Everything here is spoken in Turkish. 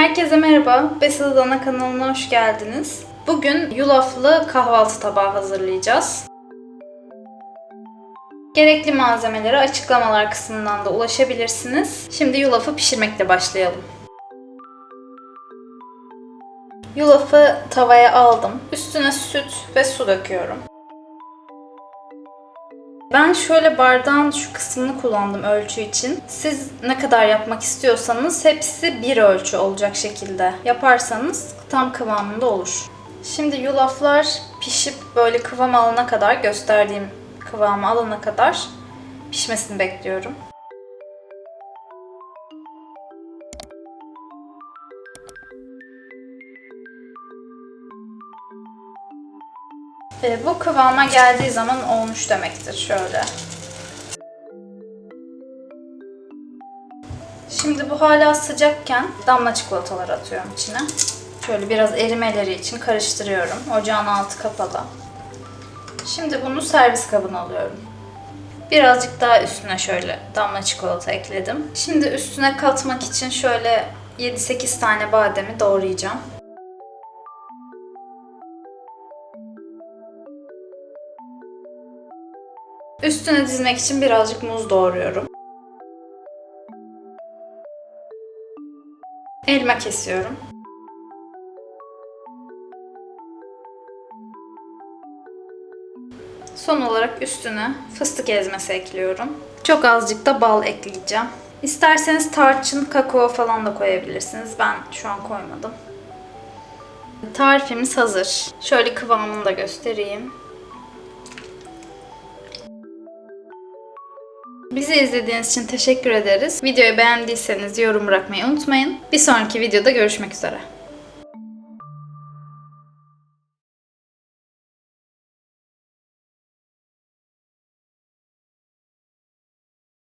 Herkese merhaba, Besıl Dana kanalına hoş geldiniz. Bugün yulaflı kahvaltı tabağı hazırlayacağız. Gerekli malzemelere açıklamalar kısmından da ulaşabilirsiniz. Şimdi yulafı pişirmekle başlayalım. Yulafı tavaya aldım. Üstüne süt ve su döküyorum. Ben şöyle bardağın şu kısmını kullandım ölçü için. Siz ne kadar yapmak istiyorsanız hepsi bir ölçü olacak şekilde yaparsanız tam kıvamında olur. Şimdi yulaflar pişip böyle kıvam alana kadar gösterdiğim kıvamı alana kadar pişmesini bekliyorum. E, bu kıvama geldiği zaman olmuş demektir şöyle. Şimdi bu hala sıcakken damla çikolatalar atıyorum içine. Şöyle biraz erimeleri için karıştırıyorum. Ocağın altı kapalı. Şimdi bunu servis kabına alıyorum. Birazcık daha üstüne şöyle damla çikolata ekledim. Şimdi üstüne katmak için şöyle 7-8 tane bademi doğrayacağım. Üstüne dizmek için birazcık muz doğruyorum. Elma kesiyorum. Son olarak üstüne fıstık ezmesi ekliyorum. Çok azıcık da bal ekleyeceğim. İsterseniz tarçın, kakao falan da koyabilirsiniz. Ben şu an koymadım. Tarifimiz hazır. Şöyle kıvamını da göstereyim. Bizi izlediğiniz için teşekkür ederiz. Videoyu beğendiyseniz yorum bırakmayı unutmayın. Bir sonraki videoda görüşmek üzere.